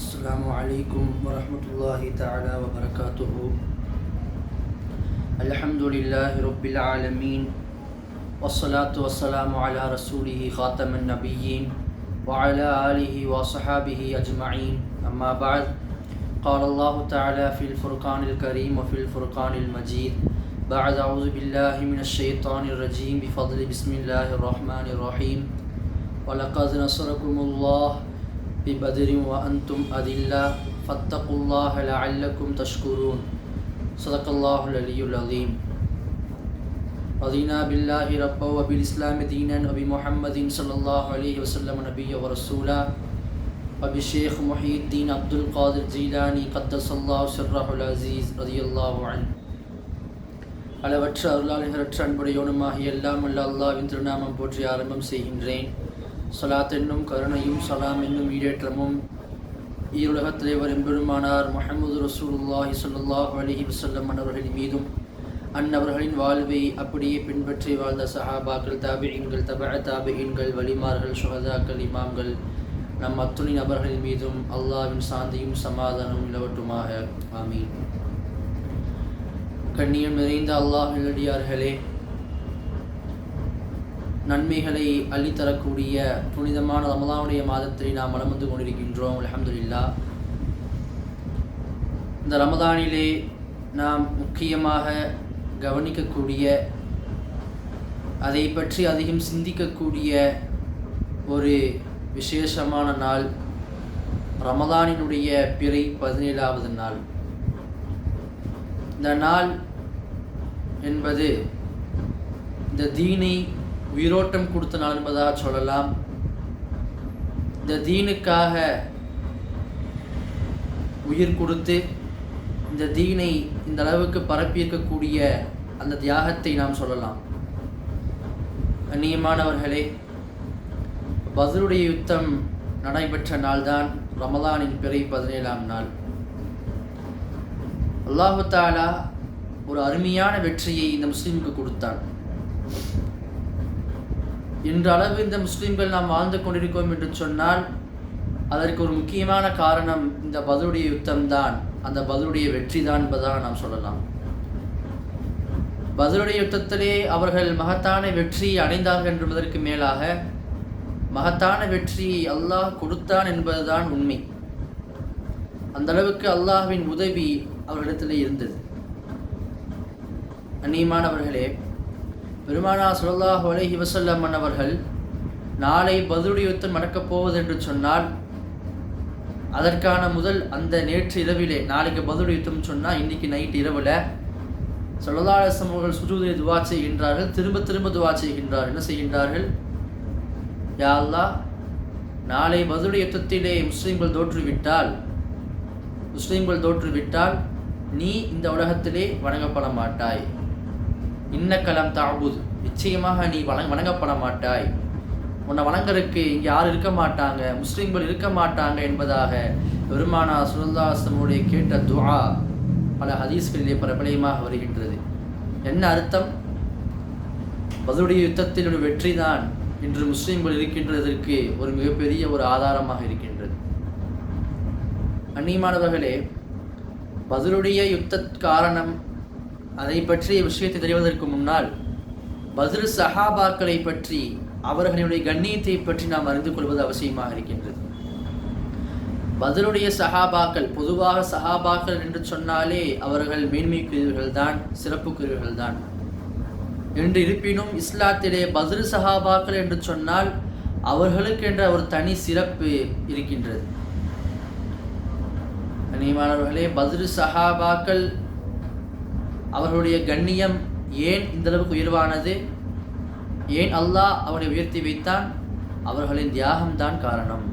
السلام عليكم ورحمة الله تعالى وبركاته. الحمد لله رب العالمين والصلاة والسلام على رسوله خاتم النبيين وعلى آله وصحابه أجمعين. أما بعد قال الله تعالى في الفرقان الكريم وفي الفرقان المجيد بعد أعوذ بالله من الشيطان الرجيم بفضل بسم الله الرحمن الرحيم. ولقد نصركم الله ببدر وأنتم أذلة فاتقوا الله لعلكم تشكرون صدق الله العلي العظيم رضينا بالله ربا وبالإسلام دينا وبمحمد صلى الله عليه وسلم نبيا ورسولا وبالشيخ محي الدين عبد القادر جيلاني قدس الله سره العزيز رضي الله عنه அளவற்ற அருளாளர்களற்ற அன்புடையவனுமாகிய எல்லாம் அல்ல அல்லாவின் திருநாமம் போற்றி ஆரம்பம் செய்கின்றேன் சலாத் என்னும் கருணையும் சலாம் என்னும் ஈடேற்றமும் ஈருலகத்திலே தலைவர் எம்பெருமானார் முஹம்மது ரசூலுல்லாஹி சொல்லுல்லாஹ் அலைஹி வசல்லம் அன்னவர்களின் மீதும் அன்னவர்களின் வாழ்வை அப்படியே பின்பற்றி வாழ்ந்த சஹாபாக்கள் தாபியீன்கள் தபஅ தாபியீன்கள் வலிமார்கள் சுகதாக்கள் இமாம்கள் நம் அத்துணை நபர்களின் மீதும் அல்லாவின் சாந்தியும் சமாதானமும் நிலவட்டுமாக. ஆமீன். கண்ணியம் நிறைந்த அல்லாஹ் நல்லடியார்களே நன்மைகளை அள்ளித்தரக்கூடிய புனிதமான ரமலானுடைய மாதத்தை நாம் மனம் வந்து கொண்டிருக்கின்றோம் அலமதுல்லா இந்த ரமதானிலே நாம் முக்கியமாக கவனிக்கக்கூடிய அதை பற்றி அதிகம் சிந்திக்கக்கூடிய ஒரு விசேஷமான நாள் ரமதானினுடைய பிறை பதினேழாவது நாள். இந்த நாள் என்பது இந்த தீனை உயிரோட்டம் கொடுத்த நாள் என்பதாக சொல்லலாம். இந்த தீனுக்காக உயிர் கொடுத்து இந்த தீனை இந்த அளவுக்கு பரப்பியிருக்கக்கூடிய அந்த தியாகத்தை நாம் சொல்லலாம். கண்ணியமானவர்களே பதருடைய யுத்தம் நடைபெற்ற நாள்தான் ரமலானின் பிறை பதினேழாம் நாள். அல்லாஹு தாலா ஒரு அருமையான வெற்றியை இந்த முஸ்லீமுக்கு கொடுத்தான். இன்றளவு இந்த முஸ்லீம்கள் நாம் வாழ்ந்து கொண்டிருக்கோம் என்று சொன்னால் அதற்கு ஒரு முக்கியமான காரணம் இந்த பதிலுடைய யுத்தம்தான். அந்த பதிலுடைய வெற்றி தான் என்பதாக நாம் சொல்லலாம். பதிலுடைய யுத்தத்திலே அவர்கள் மகத்தான வெற்றி அடைந்தார்கள் என்பதற்கு மேலாக மகத்தான வெற்றி அல்லாஹ் கொடுத்தான் என்பதுதான் உண்மை. அந்த அளவுக்கு அல்லாஹ்வின் உதவி அவர்களிடத்தில் இருந்தது. அந்நியமானவர்களே பெருமானா சுல்லாஹ் அலஹி வசல்லம் அவர்கள் நாளை பதிலுடைய யுத்தம் நடக்கப் போவது என்று சொன்னால் அதற்கான முதல் அந்த நேற்று இரவிலே நாளைக்கு பதிலுடைய யுத்தம் சொன்னால் இன்றைக்கு நைட் இரவில் சொல்லலாசம் அவர்கள் சுஜூதியை துவா செய்கின்றார்கள் திரும்ப திரும்ப துவா செய்கின்றார்கள் என்ன செய்கின்றார்கள்? யா அல்லா நாளை பதிலுடைய யுத்தத்திலே முஸ்லீம்கள் தோற்றுவிட்டால் முஸ்லீம்கள் தோற்றுவிட்டால் நீ இந்த உலகத்திலே வணங்கப்பட மாட்டாய் இன்னக்கலம் தாபூத். நிச்சயமாக நீ வணங்க வணங்கப்பட மாட்டாய். உன்னை வணங்கறதுக்கு இங்கே யாரும் இருக்க மாட்டாங்க? முஸ்லீம்கள் இருக்க மாட்டாங்க என்பதாக பெருமானா சுரந்தாசனுடைய கேட்ட துவா பல ஹதீஸ்களிலே பிரபலயமாக வருகின்றது. என்ன அர்த்தம்? பதிலுடைய யுத்தத்தில் ஒரு வெற்றி தான் இன்று முஸ்லீம்கள் இருக்கின்றதற்கு ஒரு மிகப்பெரிய ஒரு ஆதாரமாக இருக்கின்றது. அந்நியமானவர்களே பதிலுடைய யுத்த காரணம் அதை பற்றிய விஷயத்தை தெரிவதற்கு முன்னால் பதில் சஹாபாக்களை பற்றி அவர்களுடைய கண்ணியத்தை பற்றி நாம் அறிந்து கொள்வது அவசியமாக இருக்கின்றது. பதிலுடைய சஹாபாக்கள் பொதுவாக சஹாபாக்கள் என்று சொன்னாலே அவர்கள் மேன்மைக்குரியவர்கள் தான் சிறப்புக்குரியவர்கள் தான் என்று இருப்பினும் இஸ்லாத்திலே பதில் சஹாபாக்கள் என்று சொன்னால் அவர்களுக்கென்ற ஒரு தனி சிறப்பு இருக்கின்றது. கனிமானவர்களே பதில் சஹாபாக்கள் அவர்களுடைய கண்ணியம் ஏன் இந்த அளவுக்கு உயர்வானது? ஏன் அல்லாஹ் அவனை உயர்த்தி வைத்தான்? அவர்களின் தியாகம்தான் காரணம்.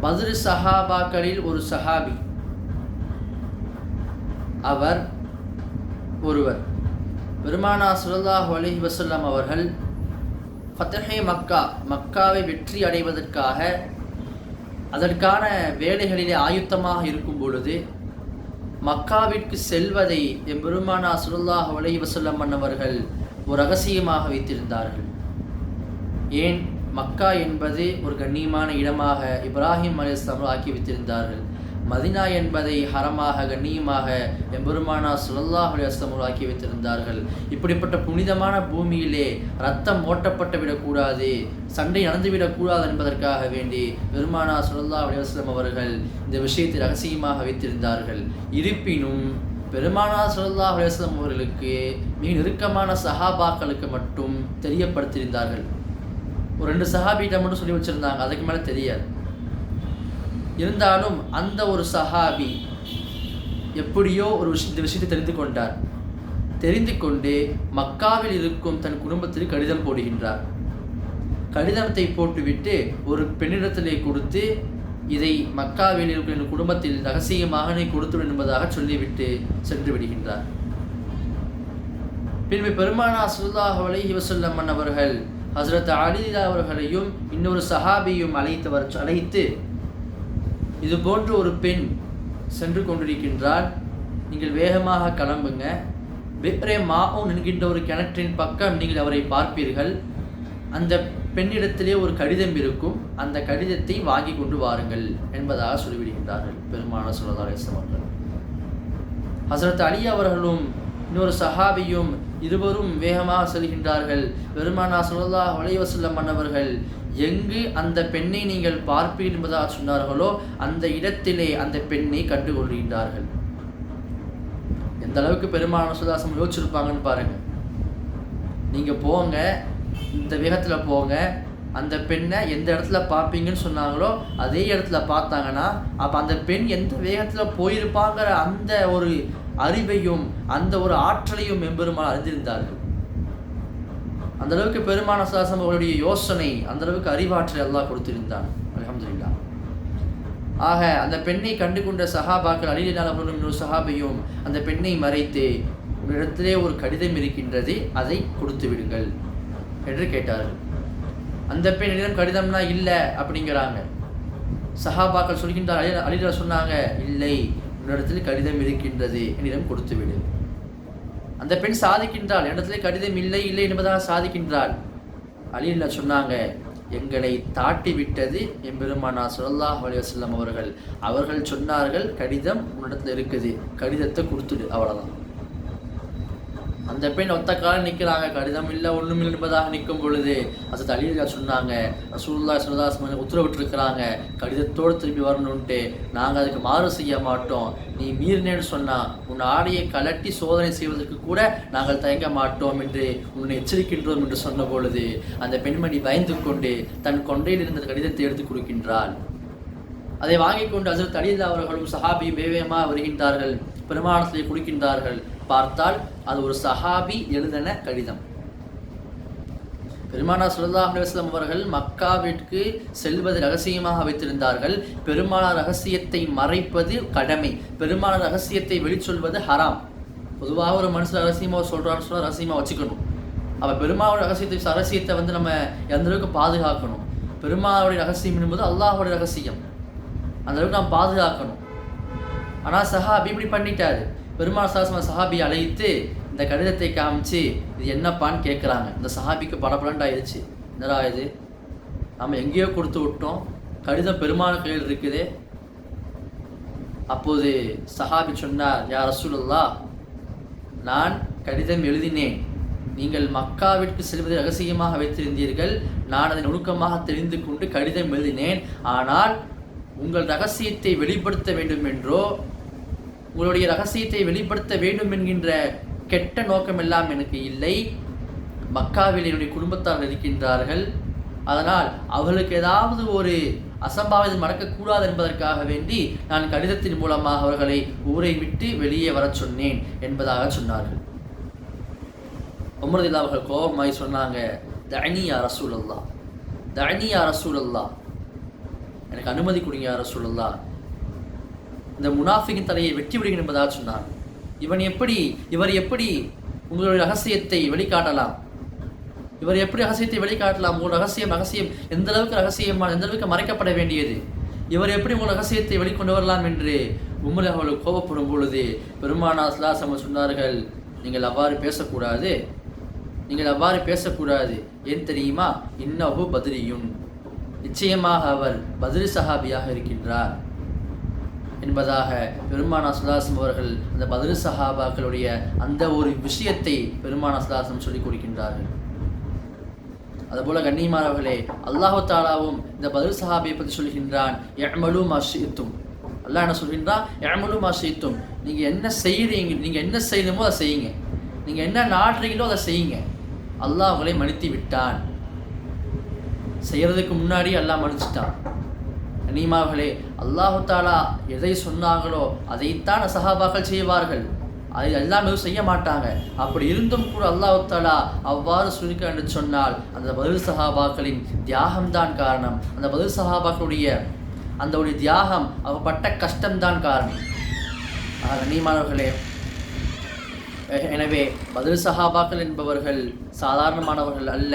பதிரு சஹாபாக்களில் ஒரு சஹாபி. அவர் ஒருவர். பெருமானா சுல்லாஹ் அலி வசல்லாம் அவர்கள் ஃபத்தஹே மக்கா மக்காவை வெற்றி அடைவதற்காக அதற்கான வேலைகளிலே ஆயுத்தமாக இருக்கும் பொழுது மக்காவிற்கு செல்வதை எம்பெருமானா சுருல்லாஹ் அலை வசல்லம் அவர்கள் ஒரு ரகசியமாக வைத்திருந்தார்கள். ஏன்? மக்கா என்பது ஒரு கண்ணியமான இடமாக இப்ராஹிம் அலிஸ்லாம் ஆக்கி வைத்திருந்தார்கள். மதினா என்பதை ஹரமாக கண்ணியமாக எம்பெருமானா சுல்லல்லாஹ் அலிஸ்லாம் உருவாக்கி வைத்திருந்தார்கள். இப்படிப்பட்ட புனிதமான பூமியிலே ரத்தம் ஓட்டப்பட்டு விடக்கூடாது சண்டை நடந்துவிடக்கூடாது என்பதற்காக வேண்டி பெருமானா சுல்லல்லாஹ் அலிஸ்லாம் அவர்கள் இந்த விஷயத்தை ரகசியமாக வைத்திருந்தார்கள். இருப்பினும் பெருமானா சல்லா அலுவலம் அவர்களுக்கு மிக நெருக்கமான சஹாபாக்களுக்கு மட்டும் தெரியப்படுத்தியிருந்தார்கள். ஒரு ரெண்டு சஹாபிகிட்ட மட்டும் சொல்லி வச்சுருந்தாங்க அதுக்கு மேலே தெரியாது. இருந்தாலும் அந்த ஒரு சஹாபி எப்படியோ ஒரு விஷய இந்த விஷயத்தை தெரிந்து கொண்டார். தெரிந்து கொண்டு மக்காவில் இருக்கும் தன் குடும்பத்திற்கு கடிதம் போடுகின்றார். கடிதத்தை போட்டுவிட்டு ஒரு பெண்ணிடத்திலே கொடுத்து இதை மக்காவில் இருக்கிற என் குடும்பத்தில் ரகசியமாக நீ கொடுத்துவிடும் என்பதாக சொல்லிவிட்டு சென்று விடுகின்றார். பின்பு பெருமானா சுல்லாஹ் அலைஹி வசல்லம் அவர்கள் ஹசரத் அலிதா அவர்களையும் இன்னொரு சஹாபியும் அழைத்தவர் அழைத்து இது போன்று ஒரு பெண் சென்று கொண்டிருக்கின்றார் நீங்கள் வேகமாக கிளம்புங்க. வெப்ரே மாவும் என்கின்ற ஒரு கிணற்றின் பக்கம் நீங்கள் அவரை பார்ப்பீர்கள். அந்த பெண்ணிடத்திலே ஒரு கடிதம் இருக்கும். அந்த கடிதத்தை வாங்கி கொண்டு வாருங்கள் என்பதாக சொல்லிவிடுகின்றார்கள் பெருமான சுல்லா அவர்கள். ஹசரத் அலி அவர்களும் இன்னொரு சஹாபியும் இருவரும் வேகமாக செல்கின்றார்கள். பெருமானா சுல்லா வலைவசல்லம் மன்னவர்கள் எங்கு அந்த பெண்ணை நீங்கள் பார்ப்பீர் என்பதாக சொன்னார்களோ அந்த இடத்திலே அந்த பெண்ணை கண்டுகொள்கின்றார்கள். எந்த அளவுக்கு பெருமான சுதாசம் யோசிச்சிருப்பாங்கன்னு பாருங்க. நீங்க போங்க இந்த வேகத்தில் போங்க. அந்த பெண்ணை எந்த இடத்துல பார்ப்பீங்கன்னு சொன்னாங்களோ அதே இடத்துல பார்த்தாங்கன்னா அப்போ அந்த பெண் எந்த வேகத்தில் போயிருப்பாங்கிற அந்த ஒரு அறிவையும் அந்த ஒரு ஆற்றலையும் எம்பெருமான் அறிந்திருந்தார்கள். அந்த அளவுக்கு பெருமான சாசம் அவர்களுடைய யோசனை அந்த அளவுக்கு அறிவாற்றல் எல்லாம் கொடுத்திருந்தான். அலமதுல்லா ஆக அந்த பெண்ணை கண்டு கொண்ட சஹாபாக்கள் அலிலால் அவர்களும் இன்னொரு சஹாபையும் அந்த பெண்ணை மறைத்து உங்களிடத்திலே ஒரு கடிதம் இருக்கின்றது அதை கொடுத்து விடுங்கள் என்று கேட்டார்கள். அந்த பெண்ணிடம் கடிதம்னா இல்லை அப்படிங்கிறாங்க. சஹாபாக்கள் சொல்கின்றார் அலி அலிலா சொன்னாங்க இல்லை உன்னிடத்தில் கடிதம் இருக்கின்றது என்னிடம் கொடுத்துவிடு அந்த பெண் சாதிக்கின்றாள் இடத்துல கடிதம் இல்லை இல்லை என்பதாக சாதிக்கின்றாள். அலிலா சொன்னாங்க எங்களை தாட்டி விட்டது எம்பெருமானா சுல்லாஹ் அலிவசல்லம் அவர்கள். அவர்கள் சொன்னார்கள் கடிதம் உன்னிடத்தில் இருக்குது கடிதத்தை கொடுத்துடு அவ்வளோதான் அந்த பெண் ஒத்த காலம் நிற்கிறாங்க. கடிதம் இல்லை ஒன்றும் இல்லை என்பதாக நிற்கும் பொழுது அசத் அலிகா சொன்னாங்க ரசூல்லா சுல்லதாஸ் உத்தரவிட்டிருக்கிறாங்க கடிதத்தோடு திரும்பி வரணும்ன்ட்டு. நாங்கள் அதுக்கு மாறு செய்ய மாட்டோம். நீ மீறினேன்னு சொன்னால் உன் ஆடையை கலட்டி சோதனை செய்வதற்கு கூட நாங்கள் தயங்க மாட்டோம் என்று உன்னை எச்சரிக்கின்றோம் என்று சொன்ன பொழுது அந்த பெண்மணி பயந்து கொண்டு தன் கொண்டையில் இருந்த கடிதத்தை எடுத்து கொடுக்கின்றாள். அதை வாங்கி கொண்டு அசர் தலிதா அவர்களும் சஹாபி வேவேமா வருகின்றார்கள் பெருமானத்தை கொடுக்கின்றார்கள் பார்த்தால் அது ஒரு சஹாபி எழுதின கடிதம். பெருமானா சுல்லா அலுவலம் அவர்கள் மக்காவிற்கு செல்வது ரகசியமாக வைத்திருந்தார்கள். பெருமானார் ரகசியத்தை மறைப்பது கடமை. பெருமானார் ரகசியத்தை வெளிச்சொல்வது ஹராம். பொதுவாக ஒரு மனுஷன் ரகசியமாக சொல்கிறான்னு சொன்னால் ரகசியமாக வச்சுக்கணும். அப்போ பெருமாவோட ரகசியத்தை ரகசியத்தை வந்து நம்ம எந்த அளவுக்கு பாதுகாக்கணும்? பெருமாவுடைய ரகசியம் என்பது அல்லாஹோடைய ரகசியம். அந்த அளவுக்கு நாம் பாதுகாக்கணும். ஆனால் சஹாபி இப்படி பண்ணிட்டாரு. பெருமாள் சாசம சஹாபி அழைத்து இந்த கடிதத்தை காமிச்சு இது என்னப்பான்னு கேட்குறாங்க இந்த சஹாபிக்கு படப்படண்டு ஆயிடுச்சு என்னடா இது? நம்ம எங்கேயோ கொடுத்து விட்டோம். கடிதம் பெருமாள் கையில் இருக்குது. அப்போது சஹாபி சொன்னார் யார் ரசூலுல்லா நான் கடிதம் எழுதினேன். நீங்கள் மக்காவிற்கு செல்வதை ரகசியமாக வைத்திருந்தீர்கள். நான் அதை நுணுக்கமாக தெரிந்து கொண்டு கடிதம் எழுதினேன். ஆனால் உங்கள் ரகசியத்தை வெளிப்படுத்த வேண்டும் என்றோ உங்களுடைய ரகசியத்தை வெளிப்படுத்த வேண்டும் என்கின்ற கெட்ட நோக்கம் எல்லாம் எனக்கு இல்லை. மக்காவில் என்னுடைய குடும்பத்தார் இருக்கின்றார்கள். அதனால் அவர்களுக்கு ஏதாவது ஒரு அசம்பாவிதம் நடக்கக்கூடாது என்பதற்காக வேண்டி நான் கடிதத்தின் மூலமாக அவர்களை ஊரை விட்டு வெளியே வர சொன்னேன் என்பதாக சொன்னார்கள். உமரதில்லா அவர்கள் கோபமாய் சொன்னாங்க தனியா ரசூல் அல்லா தனியா எனக்கு அனுமதி கொடுங்க ரசூல் இந்த முனாஃபிகின் தலையை வெட்டி விடுகிறேன் என்பதாக சொன்னார். இவன் எப்படி இவர் எப்படி உங்களுடைய ரகசியத்தை வெளிக்காட்டலாம்? இவர் எப்படி ரகசியத்தை வெளிக்காட்டலாம்? உங்கள் ரகசியம் ரகசியம் எந்த அளவுக்கு ரகசியமான எந்த அளவுக்கு மறைக்கப்பட வேண்டியது? இவர் எப்படி உங்கள் ரகசியத்தை வெளிக்கொண்டு வரலாம் என்று உமர் அவர்கள் கோபப்படும் பொழுது பெருமானா சலாசம சொன்னார்கள் நீங்கள் அவ்வாறு பேசக்கூடாது. நீங்கள் அவ்வாறு பேசக்கூடாது. ஏன் தெரியுமா? இன்னஹு பத்ரியுன். நிச்சயமாக அவர் பதிரி சஹாபியாக இருக்கின்றார். என்பதாக பெருமானா சுதாசம் அவர்கள் அந்த பதிரு சஹாபாக்களுடைய அந்த ஒரு விஷயத்தை பெருமானா சுதாசம் சொல்லிக் கொடுக்கின்றார்கள். அதுபோல கண்ணியமானவர்களே அல்லாஹு தாலாவும் இந்த பதில் சஹாபியை பற்றி சொல்கின்றான் எமலு மாஷித்தும் அல்லாஹ் என்ன சொல்கின்றான் எமலு மாஷித்தும் நீங்கள் என்ன செய்கிறீங்க நீங்கள் என்ன செய்யணுமோ அதை செய்யுங்க. நீங்கள் என்ன நாடுறீங்களோ அதை செய்யுங்க. அல்லாஹ் அவங்களை மன்னித்து விட்டான். செய்கிறதுக்கு முன்னாடி அல்லாஹ் மன்னிச்சிட்டான். கண்ணியமாவர்களே அல்லாஹு தாலா எதை சொன்னாங்களோ அதைத்தான் சஹாபாக்கள் செய்வார்கள். அதை எல்லாமே செய்ய மாட்டாங்க. அப்படி இருந்தும் கூட அல்லாஹுத்தாலா அவ்வாறு சுருக்க என்று சொன்னால் அந்த பதில் சஹாபாக்களின் தியாகம்தான் காரணம். அந்த பதில் சஹாபாக்களுடைய அந்த ஒரு தியாகம் அவர் பட்ட கஷ்டம்தான் காரணம். ஆக கண்ணியமானவர்களே எனவே பதில் சஹாபாக்கள் என்பவர்கள் சாதாரணமானவர்கள் அல்ல.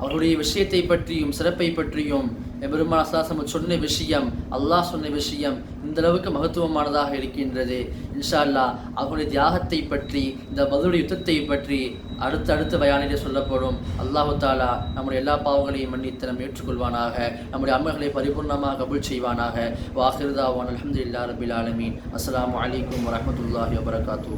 அவருடைய விஷயத்தை பற்றியும் சிறப்பை பற்றியும் பெருமான அஸ்லாசம் சொன்ன விஷயம் அல்லாஹ் சொன்ன விஷயம் இந்த அளவுக்கு மகத்துவமானதாக இருக்கின்றது. இன்ஷா அல்லாஹ் அவருடைய தியாகத்தை பற்றி இந்த பதிலுடைய யுத்தத்தை பற்றி அடுத்த அடுத்த பயானிலே சொல்லப்படும். அல்லாஹு தாலா நம்முடைய எல்லா பாவங்களையும் மன்னித்து நம் ஏற்றுக்கொள்வானாக. நம்முடைய அமல்களை பரிபூர்ணமாக கபூல் செய்வானாக. வாஹிர்தாவான் அலமது இல்லா ரபில் ஆலமீன். அஸ்லாம் அலைக்கும் வரமத்துல்லாஹி வபரகாத்தூ